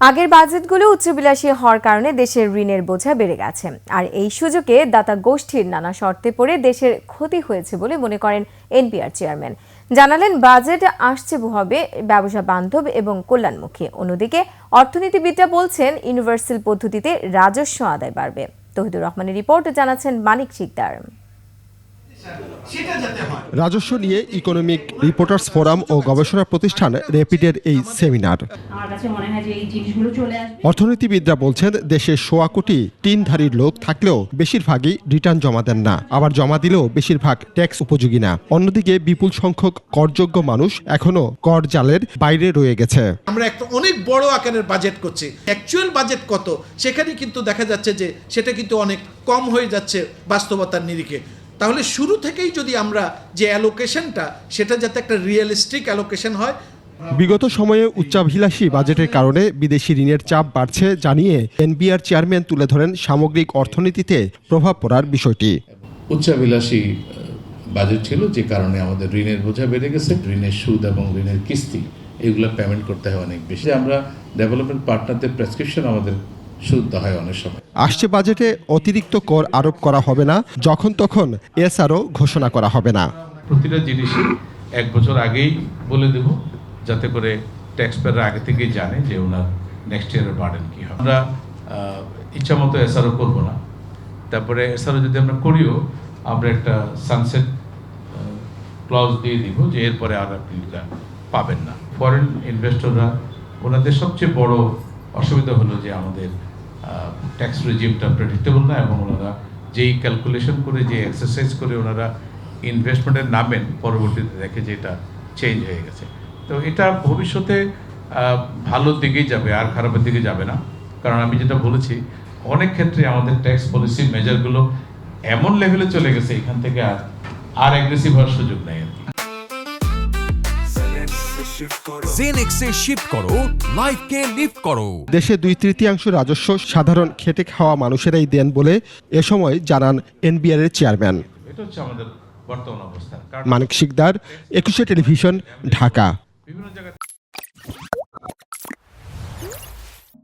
আগের বাজেটগুলো উচ্চবিলাসী হওয়ার কারণে দেশের ঋণের বোঝা বেড়ে গেছে। আর এই সুযোগে দাতা গোষ্ঠীর নানা শর্তে পড়ে দেশের ক্ষতি হয়েছে বলে মনে করেন এনপিআর চেয়ারম্যান। জানালেন, বাজেট আসছে হবে ব্যবসা বান্ধব এবং কল্যাণমুখী। অন্যদিকে, অর্থনীতিবিদরা বলছেন ইউনিভার্সাল পদ্ধতিতে রাজস্ব আদায় বাড়বে। তহিদুর রহমানের রিপোর্ট জানাচ্ছেন মানিক শিকদার। রাজস্ব নিয়ে ইকোনমিক রিপোর্টার্স ফোরাম ও গবেষণা প্রতিষ্ঠান র্যাপিডের এই সেমিনার। আমার কাছে মনে হয় যে এই জিনিসগুলো চলে আসবে। অর্থনীতিবিদরা বলছেন দেশে সোয়া কোটি টিনধারীর লোক থাকলেও বেশিরভাগই রিটার্ন জমা দেন না। আবার জমা দিলেও বেশিরভাগ ট্যাক্স উপযোগী না। অন্যদিকে বিপুল সংখ্যক করযোগ্য মানুষ এখনও কর জালের বাইরে রয়ে গেছে। আমরা একটা অনেক বড় আকারের বাজেট করছি। অ্যাকচুয়াল বাজেট কত? সেখানে কিন্তু দেখা যাচ্ছে যে সেটা কিন্তু অনেক কম হয়ে যাচ্ছে বাস্তবতার নিরিখে। তাহলে শুরু থেকেই যদি আমরা যে অ্যালোকেশনটা সেটা যাতে একটা রিয়েলিস্টিক অ্যালোকেশন হয় বিগত সময়ে উচ্চাভিলাষী বাজেটের কারণে বিদেশি ঋণের চাপ বাড়ছে জানিয়ে এনবিআর চেয়ারম্যান তুলে ধরেন সামগ্রিক অর্থনীতিতে প্রভাব পড়ার বিষয়টি। উচ্চাভিলাষী বাজেট ছিল যে কারণে আমাদের ঋণের বোঝা বেড়ে গেছে ঋণের সুদ এবং ঋণের কিস্তি এগুলো পেমেন্ট করতে হয় অনেক বেশি। আমরা ডেভেলপমেন্ট পার্টনারদের প্রেসক্রিপশন আমাদের দেওয়া হয় অনেক সময়। আসছে বাজেটে অতিরিক্ত কর আরোপ করা হবে না যখন তখন এসআরও ঘোষণা করা হবে না। প্রতিটা জিনিসই এক বছর আগেই বলে দেব যাতে করে ট্যাক্স পেয়াররা আগে থেকেই জানে যে ওনার নেক্সট ইয়ারের বার্ডেন কী হবে। আমরা ইচ্ছা মতো এসআরও করব না। তারপরে এসআরও যদি আমরা করিও আমরা একটা সানসেট ক্লজ দিয়ে দিব যে এরপরে আর আপনি পাবেন না। ফরেন ইনভেস্টররা ওনাদের সবচেয়ে বড় অসুবিধা হলো যে আমাদের ট্যাক্স রেজিমটা প্রেডিক্টেবল না এবং ওনারা যেই ক্যালকুলেশন করে যে এক্সারসাইজ করে ওনারা ইনভেস্টমেন্টে নামেন, পরবর্তীতে দেখে যে এটা চেঞ্জ হয়ে গেছে। তো এটা ভবিষ্যতে ভালোর দিকেই যাবে, আর খারাপের দিকে যাবে না। কারণ আমি যেটা বলেছি, অনেক ক্ষেত্রে আমাদের ট্যাক্স পলিসি মেজারগুলো এমন লেভেলে চলে গেছে, এখান থেকে আর আর অ্যাগ্রেসিভ হওয়ার সুযোগ নেই। জেনেক্সে শিফট করো লাইফকে লিফট করো দেশে দুই তৃতীয়াংশ রাজস্ব সাধারণ খেটে খাওয়া মানুষেরাই দেন বলে এ সময় জানান এনবিআর এর চেয়ারম্যান। এটা হচ্ছে আমাদের বর্তমান অবস্থা। মানিক শিকদার একুশে টেলিভিশন ঢাকা। বিভিন্ন জায়গায়